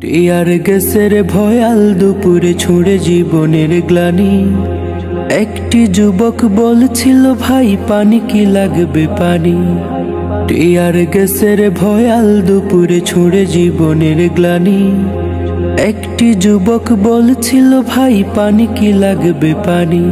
টিয়ার গ্যাসের ভয়াল দুপুরে ছুঁড়ে জীবনের গ্লানি। একটি যুবক বলছিল, ভাই, পানি কি লাগবে পানি? টিয়ার গ্যাসের ভয়াল দুপুরে ছুঁড়ে জীবনের গ্লানি। একটি যুবক বলছিল, ভাই, পানি কি লাগবে পানি?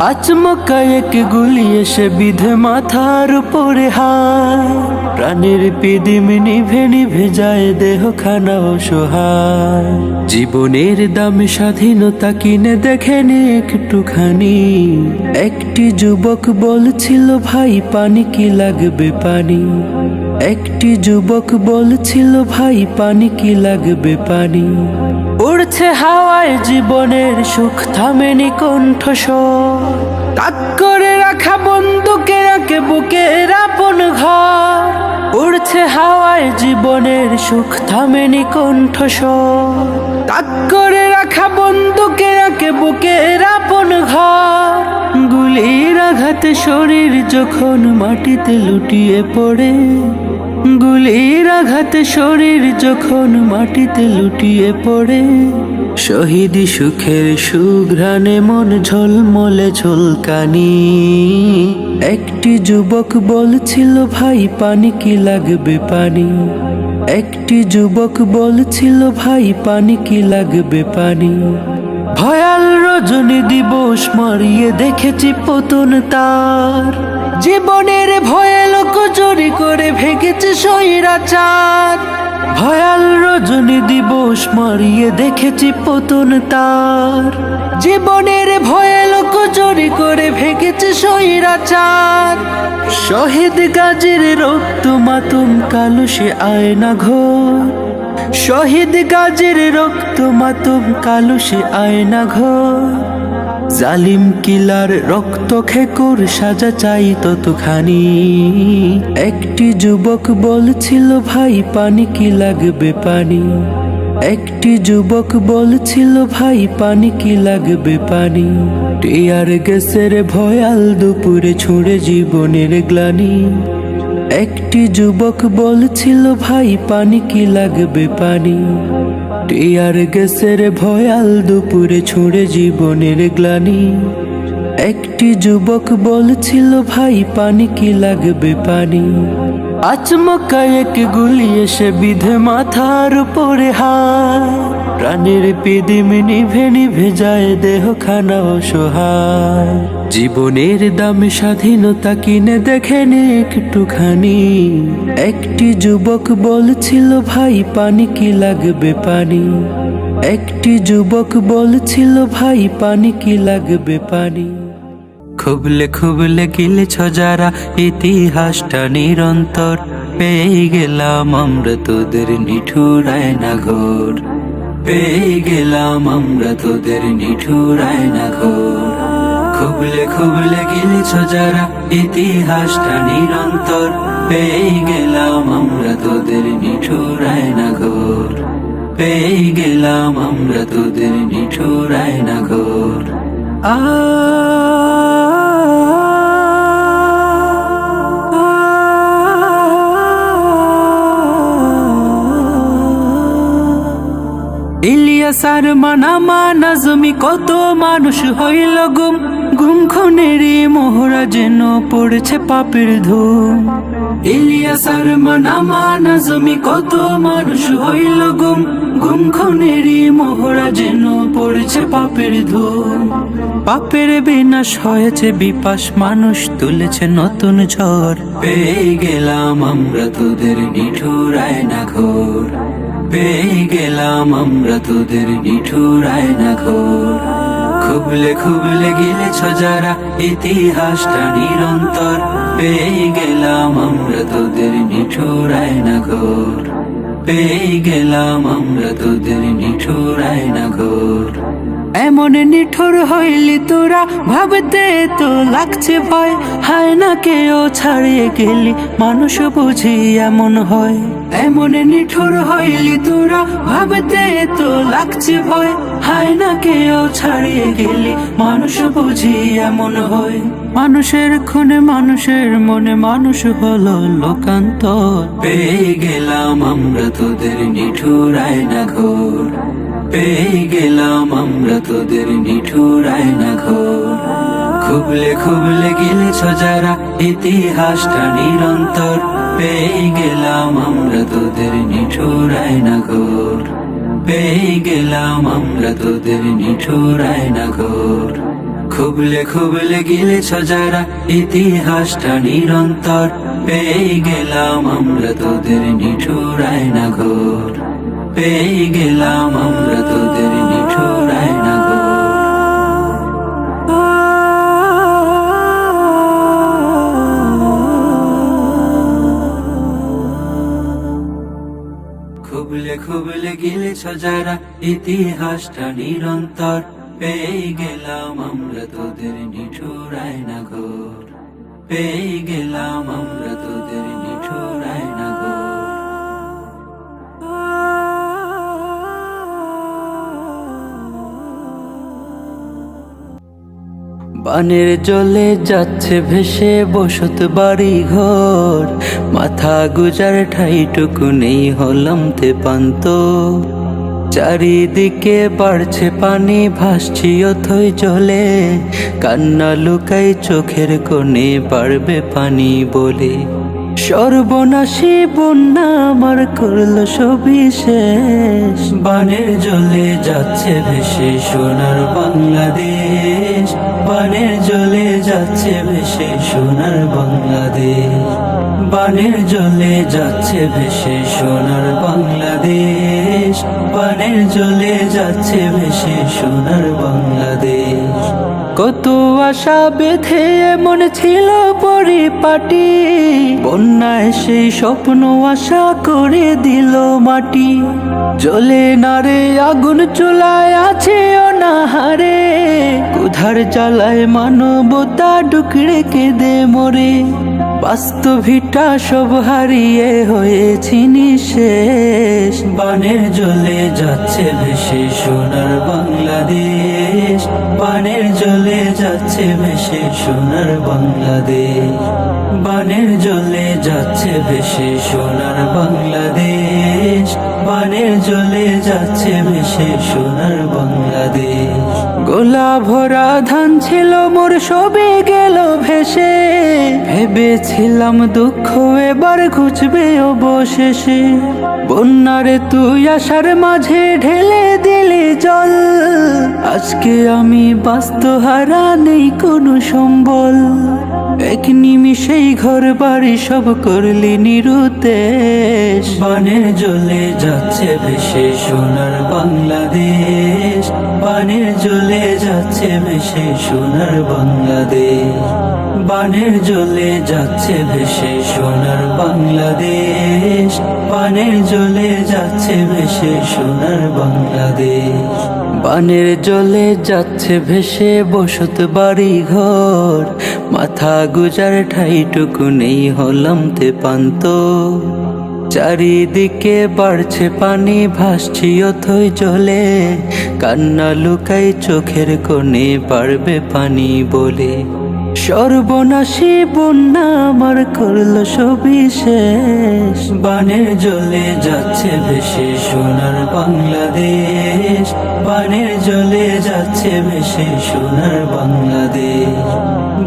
আচমকা এক গুলি এসে বিধে মাথার উপরে হায়। প্রাণের পিদিম নিভে নিভে যায় দেহ খানা অসহায়। জীবনের দামে স্বাধীনতা কিনে দেখেনি একটুখানি। একটি যুবক বলছিল, ভাই, পানি কি লাগবে পানি? একটি যুবক বলছিল, ভাই, পানি কি লাগবে পানি? উড়ছে হাওয়ায় জীবনের সুখ থামেনি কণ্ঠস্বর তাক করে রাখা বন্দুকে রাখে বুকের আপন ঘর। উড়ছে হাওয়ায় জীবনের সুখ থামেনি কণ্ঠস্বর তাক করে রাখা বন্দুকে রাখে বুকের আপন ঘর। গুলির আঘাতে শরীর যখন মাটিতে লুটিয়ে পড়ে গুলির আঘাতে শরীর যখন মাটিতে লুটিয়ে পড়ে। শহীদ সুখের সুঘ্রাণে মন ঝলমলে ঝলকানি। একটি যুবক বলছিল, ভাই, পানি কি লাগবে পানি? একটি যুবক বলছিল, ভাই, পানি কি লাগবে পানি? ভয়াল রজনী দিবস মারিয়ে দেখেছি পতন তার। জীবনের ভয়ে লোক চুরি করে ভেঙেছে সৈরাচার ভয়াল রজনী দিবস মারিয়ে দেখেছি পতন তার। জীবনের ভয়ে লোক চুরি করে ভেঙেছে সৈরাচার শহীদ গাজীর রক্ত মাতুম কালো সে আয়না ঘোর। শহীদ গাজীর রক্ত মাতুম কালো সে আয়না ঘর। জালিম কিলার রক্ত খেকুর সাজা চাই ততখানি। একটি যুবক বলছিল, ভাই, পানি কি লাগবে পানি? একটি যুবক বলছিল, ভাই, পানি কি লাগবে পানি? টিয়ার গ্যাসের ভয়াল দুপুরে ছুঁড়ে জীবনের গ্লানি। একটি যুবক বলছিল, ভাই, পানি কি লাগবে পানি? টিয়ার গ্যাসের ভয়াল দুপুরে ছোড়ে জীবনের গ্লানি। একটি যুবক বলছিল, ভাই, পানি কি লাগবে পানি? আচমকা এক গুলি এসে বিধে মাথার উপরে হায় প্রাণের পিদিম নিভে নিভে যায় দেহ খানা অসহায়। জীবনের দামে স্বাধীনতা কিনে দেখেনি একটুখানি। একটি যুবক বলছিল, ভাই, পানি কি লাগবে পানি? একটি যুবক বলছিল, ভাই, পানি কি লাগবে পানি? খুবলে খুবলে গিলেছ যারা ইতিহাসটা নিরন্তর পেয়ে গেলাম আমরা তোদের নিঠুরায় না ঘোর পেয়ে গেলাম আমরা তোদের নিঠুরায় না ঘোর খুবলে খুবলে গিলেছ যারা ইতিহাসটা নিরন্তর পেয়ে গেলাম আমরা তোদের নিঠুরায় না ঘোর পেয়ে গেলাম আমরা তোদের নিঠুরায় না ঘোর আ ইলিয়াসার মানামা নাজমি কত মানুষ হইল গুম। গুম খুনেরই মোহরা যেন পড়েছে পাপের ধুম। ইলিয়াসার মানামা নাজমি কত মানুষ হইল গুম। গুম খুনেরই মোহরা যেন পড়েছে পাপের ধুম। পাপের বিনাশ হয়েছে বিপাস মানুষ তুলেছে নতুন ঝড়। পেয়ে গেলাম আমরা তোদের নিঠুরায় না ঘোর পেয়ে গেলাম আমরা তোদের নিঠুরায় না ঘোর খুবলে খুবলে গিলেছ যারা ইতিহাসটা নিরন্তর পেয়ে গেলাম আমরা তোদের নিঠুরায় না ঘোর পেয়ে গেলাম আমরা তোদের নিঠুরায় না ঘোর এমন নিঠুর হইলি তোরা, ভাবতে তো লাগছে ভয়। হায় না কেউ ছাড়িয়ে গেলি, মানুষ বুঝি এমন হয়। এমন নিঠুর হইলি তোরা, ভাবতে তো লাগছে ভয়। হায় না কেউ ছাড়িয়ে গেলি, মানুষ বুঝি এমন হয়। মানুষের খুনে মানুষের মনে মানুষ হলো লোকান্ত পেয়ে গেলাম আমরা তোদের নিঠুর আয়না ঘোর। পেয়ে গেলাম আমরা তোদের নিঠুর আয়না ঘোর। খুবলে খুবলে গেলেছ যারা, ইতিহাসটা নিরন্তর। পেয়ে গেলাম আমরা তোদের নিঠুর আয়না ঘোর। পেয়ে গেলাম আমরা তোদের নিঠুর আয়না ঘোর। খুবলে খুবলে গিলেছ যারা, ইতিহাসটা নিরন্তর পেয়ে গেলাম আমরা তোদের নিঠুর আয়না ঘোর পেয়ে গেলাম আমরা তোদের নিঠুর আয়না খুবলে খুবলে গিলেছ যারা, ইতিহাসটা নিরন্তর পেয়ে গেলাম আমরা তোদের নিঠুর আয়না পেয়ে গেলাম আমরা তোদের নিঠুর আয়না ঘোর বানের জলে যাচ্ছে ভেসে বসত বাড়ি ঘর মাথা গুজার ঠাইটুকু নেই হলাম তে পান্ত চারিদিকে বাড়ছে পানি, ভাসছি অথই জলে। কান্না লুকাই চোখের কোণে বাড়বে পানি বলে। সর্বনাশী বন্যা আমার করল সবই শেষ। বানের জলে যাচ্ছে ভেসে সোনার বাংলাদেশ। বানের জলে যাচ্ছে ভেসে সোনার বাংলাদেশ। বানের জলে যাচ্ছে ভেসে সোনার বাংলাদেশ। বানের জলে যাচ্ছে ভেসে সোনার বাংলাদেশ। কত আশা বেঁধে এমন ছিল পরিপাটি। বন্যায় সেই স্বপ্ন আশা করে দিল মাটি। জলে নারে আগুন চুলায় আছে অনাহারে। কুধার চালায় মানবতা ডুকরে কেঁদে মরে। বাস্তবিটা সব হারিয়ে হয়েছি নিশেষ। বানের জলে যাচ্ছে ভেসে সোনার বাংলাদেশ। বানের জলে যাচ্ছে ভেসে সোনার বাংলাদেশ। বানের জলে যাচ্ছে ভেসে সোনার বাংলাদেশ। বানের জলে যাচ্ছে ভেসে সোনার বাংলাদেশ। গোলা ভরা ধান ছিল, মোর সবে গেল ভেসে। ভেবেছিলাম দুঃখ এবার ঘুচবে অবশেষে। বন্যারে তুই আসার মাঝে ঢেলে দিলি জল। আজকে আমি বাস্তহারা নেই কোনো সম্বল। এক নিমিষেই ঘর বাড়ি সব করলি নিরুতেশ বানের জলে যাচ্ছে ভেসে সোনার বাংলাদেশ। বানের জলে যাচ্ছে ভেসে সোনার বাংলাদেশ। বানের জলে যাচ্ছে ভেসে সোনার বাংলাদেশ। বানের জলে যাচ্ছে ভেসে সোনার বাংলাদেশ। বানের জলে যাচ্ছে ভেসে বসত বাড়ি ঘর মাথা গুজার ঠাইটুকু নেই হলাম তে পান্ত চারিদিকে বাড়ছে পানি ভাসছি অথই জলে। কান্না লুকাই চোখের কোণে বাড়বে পানি বলে। সর্বনাশী বন্যা আমার করল সবই শেষ বানের জলে যাচ্ছে ভেসে সোনার বাংলাদেশ। বানের জলে যাচ্ছে ভেসে সোনার বাংলাদেশ।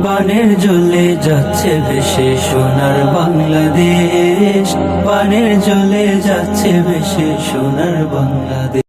বানের জলে যাচ্ছে ভেসে সোনার বাংলাদেশ। বানের জলে যাচ্ছে ভেসে সোনার বাংলাদেশ।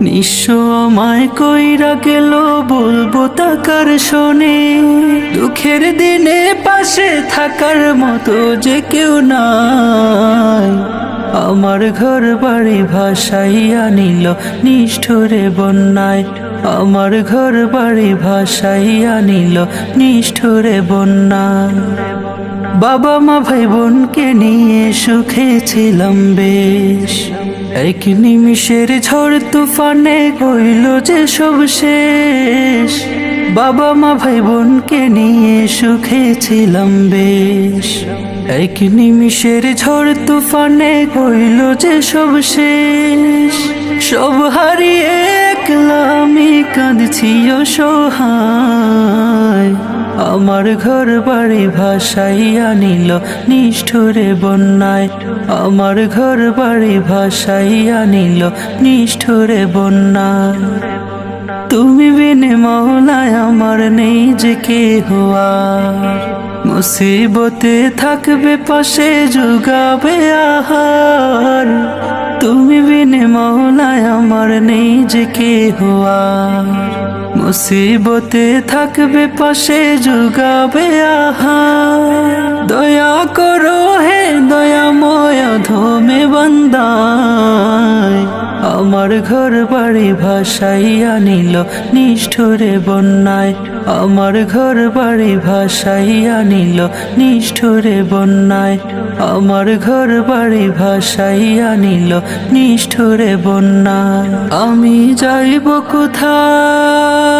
নিঃস্ব আমায় কইরা গেল, বলব তাকার শোনে। দুঃখের দিনে পাশে থাকার মতো যে কেউ নাই। আমার ঘর বাড়ি ভাসাইয়া নিল, নিষ্ঠুরে বন্যায়। আমার ঘর বাড়ি ভাসাইয়া নিল, নিষ্ঠুরে বন্যায়। বাবা মা ভাই বোনকে নিয়ে সুখে ছিলাম বেশ। এক নিমিষের ঝড় তুফানে কইল যে সব শেষ। বাবা মা ভাই বোনকে নিয়ে সুখে ছিলাম বেশ। এক নিমিষের ঝড় তুফানে কইল যে সব শেষ। সব হারিয়ে একলা আমি কাঁদছি অসহায়। আমার ঘর বাড়ি ভাসাইয়া নিল নিষ্ঠুরে বন্যায়। আমার ঘর বাড়ি ভাসাইয়া নিল নিষ্ঠুরে বন্যায়। তুমি বিনে মৌলায় আমার নেই যে কে হওয়া মুসিবতে থাকবে পাশে যুগাবে আহার। তুমি বিনে মৌলায় আমার নেই যে কে হওয়া মুসিবতে থাকবে পাশে যোগাবে আহার দয়া করো হে দয়া দয়াময় ধমে বন্দায়। আমার ঘর বাড়ি ভাসাইয়া নিল নিষ্ঠুরে বন্যায়। আমার ঘর বাড়ি ভাসাইয়া নিল নিষ্ঠুরে বন্যায়। আমার ঘর বাড়ি ভাসাইয়া নিল নিষ্ঠুরে বন্যায়। আমি যাইব কোথায়?